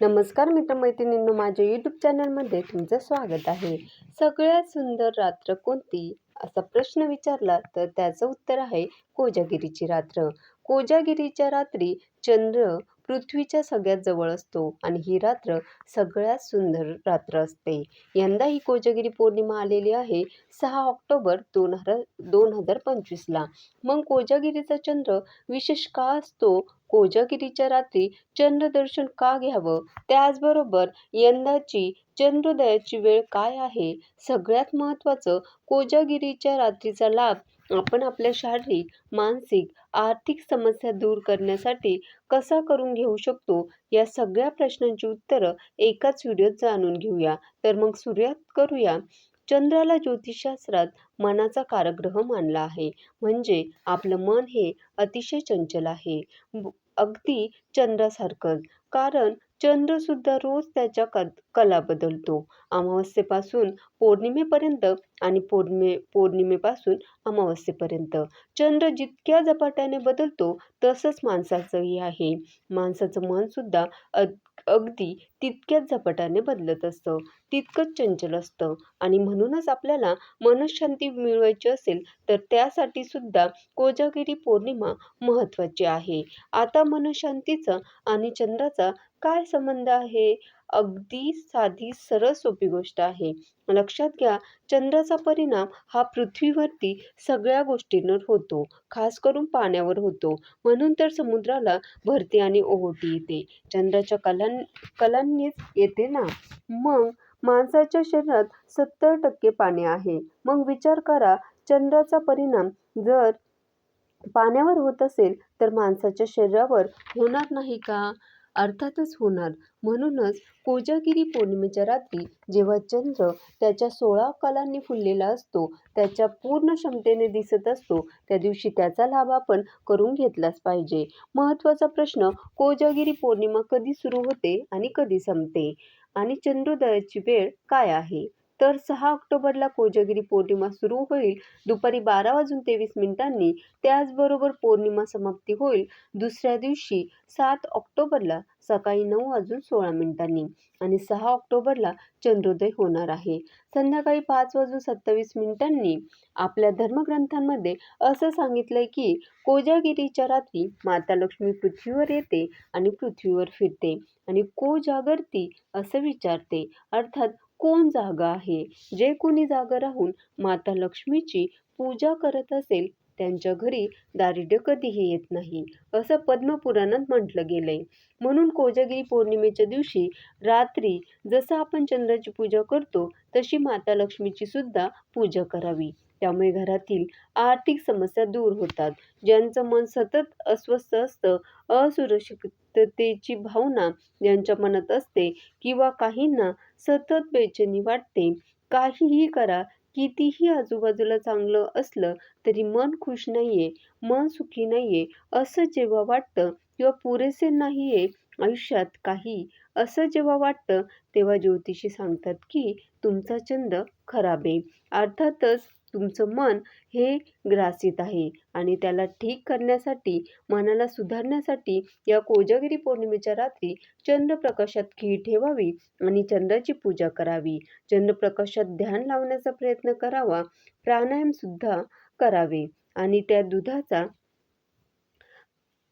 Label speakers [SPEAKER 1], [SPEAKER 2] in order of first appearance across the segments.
[SPEAKER 1] नमस्कार मित्रमैत्रिणींनो माझ्या यूट्यूब चॅनलमध्ये तुमचं स्वागत आहे. सगळ्यात सुंदर रात्र कोणती? असा प्रश्न विचारला तर त्याचं उत्तर आहे कोजागिरीची रात्र. कोजागिरीच्या रात्री चंद्र पृथ्वीच्या सगळ्यात जवळ असतो आणि ही रात्र सगळ्यात सुंदर रात्र असते. यंदा ही कोजागिरी पौर्णिमा आलेली आहे सहा ऑक्टोबर दोन हजार दोन हजार पंचवीसला मग कोजागिरीचा चंद्र विशेष का असतो? कोजागिरीच्या रात्री चंद्रदर्शन का घ्यावं? त्याचबरोबर यंदाची चंद्रोदयाची वेळ काय आहे? सगळ्यात महत्त्वाचं कोजागिरीच्या रात्रीचा लाभ आपण आपल्या शारीरिक मानसिक आर्थिक समस्या दूर करण्यासाठी कसा करून घेऊ शकतो या सगळ्या प्रश्नांची उत्तरं एकाच व्हिडिओत जाणून घेऊया. तर मग सुरुवात करूया. चंद्राला ज्योतिषशास्त्रात मनाचा कारग्रह मानला आहे. म्हणजे आपलं मन हे अतिशय चंचल आहे. अगदी चंद्रासारखंच कारण चंद्रसुद्धा रोज त्याच्या क कला बदलतो. अमावस्येपासून पौर्णिमेपर्यंत आणि पौर्णिमे पौर्णिमेपासून अमावस्येपर्यंत. चंद्र जितक्या झपाट्याने बदलतो तसंच माणसाचंही आहे. माणसाचं मनसुद्धा अगदी तितक्याच झपाट्याने बदलत असतं. तितकंच चंचल असतं. आणि म्हणूनच आपल्याला मनशांती मिळवायची असेल तर त्यासाठी सुद्धा कोजागिरी पौर्णिमा महत्त्वाची आहे. आता मनशांतीचा आणि चंद्राचा काय संबंध आहे? अगदी साधी सरळ सोपी गोष्ट आहे. लक्षात घ्या चंद्राचा परिणाम हा पृथ्वीवरती सगळ्या गोष्टींवर होतो. खास करून पाण्यावर होतो. म्हणून तर समुद्राला भरती आणि ओहोटी येते. चंद्राच्या कलां कलांनीच येते ना? मग माणसाच्या शरीरात सत्तर टक्के पाणी आहे. मग विचार करा चंद्राचा परिणाम जर पाण्यावर होत असेल तर माणसाच्या शरीरावर होणार नाही का? अर्थातच होणार. म्हणूनच कोजागिरी पौर्णिमेच्या रात्री जेव्हा चंद्र त्याच्या सोळा कलांनी फुललेला असतो त्याच्या पूर्ण क्षमतेने दिसत असतो त्या दिवशी त्याचा लाभ आपण करून घेतलाच पाहिजे. महत्त्वाचा प्रश्न कोजागिरी पौर्णिमा कधी सुरू होते आणि कधी संपते? आणि चंद्रोदयाची वेळ काय आहे? तर सहा ऑक्टोबरला कोजागिरी पौर्णिमा सुरू होईल. दुपारी बारा वाजून तेवीस मिनिटांनी त्याचबरोबर पौर्णिमा समाप्ती होईल. दुसऱ्या दिवशी सात ऑक्टोबरला सकाळी नऊ वाजून सोळा मिनिटांनी आणि सहा ऑक्टोबरला चंद्रोदय होणार आहे. संध्याकाळी पाच वाजून सत्तावीस मिनिटांनी आपल्या धर्मग्रंथांमध्ये असं सांगितलंय की कोजागिरीच्या रात्री माता लक्ष्मी पृथ्वीवर येते आणि पृथ्वीवर फिरते आणि को जागरती असं विचारते. अर्थात कोण जागा आहे? जे कोणी जागा राहून माता लक्ष्मीची पूजा करत असेल त्यांच्या घरी दारिद्र्य कधीही येत नाही असं पद्मपुराणात म्हटलं गेलंय. म्हणून कोजागिरी पौर्णिमेच्या दिवशी रात्री जसं आपण चंद्राची पूजा करतो तशी माता लक्ष्मीची सुद्धा पूजा करावी. त्यामुळे घरातील आर्थिक समस्या दूर होतात. ज्यांचं मन सतत अस्वस्थ असतं असुरक्षिततेची भावना ज्यांच्या मनात असते किंवा काहींना सतत बेचैनी वाटते काहीही करा कितीही आजूबाजूला चांगलं असलं तरी मन खुश नाहीये मन सुखी नाहीये असं जेव्हा वाटतं किंवा पुरेसे नाहीये आयुष्यात काही असं जेव्हा वाटतं तेव्हा ज्योतिषी सांगतात की तुमचा छंद खराब आहे. अर्थातच तुमचं मन हे ग्रासित आहे आणि त्याला ठीक करण्यासाठी मनाला सुधारण्यासाठी या कोजागिरी पौर्णिमेच्या रात्री चंद्रप्रकाशात खीर ठेवावी आणि चंद्राची पूजा करावी. चंद्रप्रकाशात ध्यान लावण्याचा प्रयत्न करावा प्राणायामसुद्धा करावे आणि त्या दुधाचा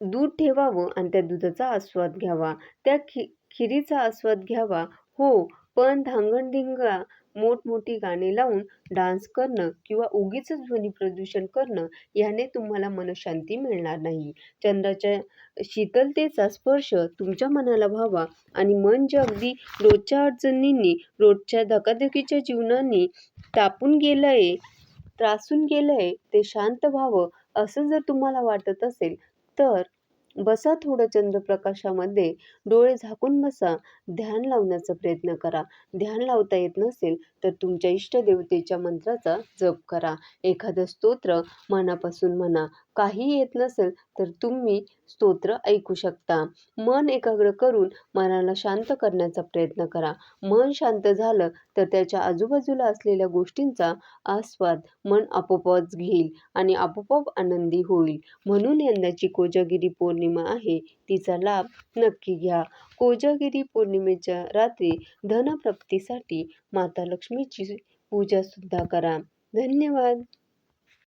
[SPEAKER 1] दूध ठेवावं आणि त्या दुधाचा आस्वाद घ्यावा. त्या खि खिरीचा आस्वाद घ्यावा. हो पण धांगडधिंगा मोठमोठी गाणी लावून डान्स करणं किंवा उगीच ध्वनी प्रदूषण करणं याने तुम्हाला मनशांती मिळणार नाही. चंद्राच्या शीतलतेचा स्पर्श तुमच्या मनाला व्हावा आणि मन जे अगदी रोजच्या अडचणींनी रोजच्या धकाधकीच्या जीवनांनी तापून गेलं आहे त्रासून गेलं आहे ते शांत व्हावं असं जर तुम्हाला वाटत असेल तर बसा थोडं चंद्रप्रकाशामध्ये डोळे झाकून बसा. ध्यान लावण्याचा प्रयत्न करा. ध्यान लावता येत नसेल तर तुमच्या इष्टदेवतेच्या मंत्राचा जप करा. एखादं स्तोत्र मनापासून म्हणा. काही येत नसेल तर तुम्ही स्तोत्र ऐकू शकता. मन एकाग्र करून मनाला शांत करण्याचा प्रयत्न करा. मन शांत झालं तर त्याच्या आजूबाजूला असलेल्या गोष्टींचा आस्वाद मन आपोआपच घेईल आणि आपोआप आनंदी होईल. म्हणून यंदाची कोजागिरी पौर्णिमा आहे तिचा लाभ नक्की घ्या. कोजागिरी पौर्णिमेच्या रात्री धनप्राप्तीसाठी माता लक्ष्मीची पूजा सुद्धा करा. धन्यवाद.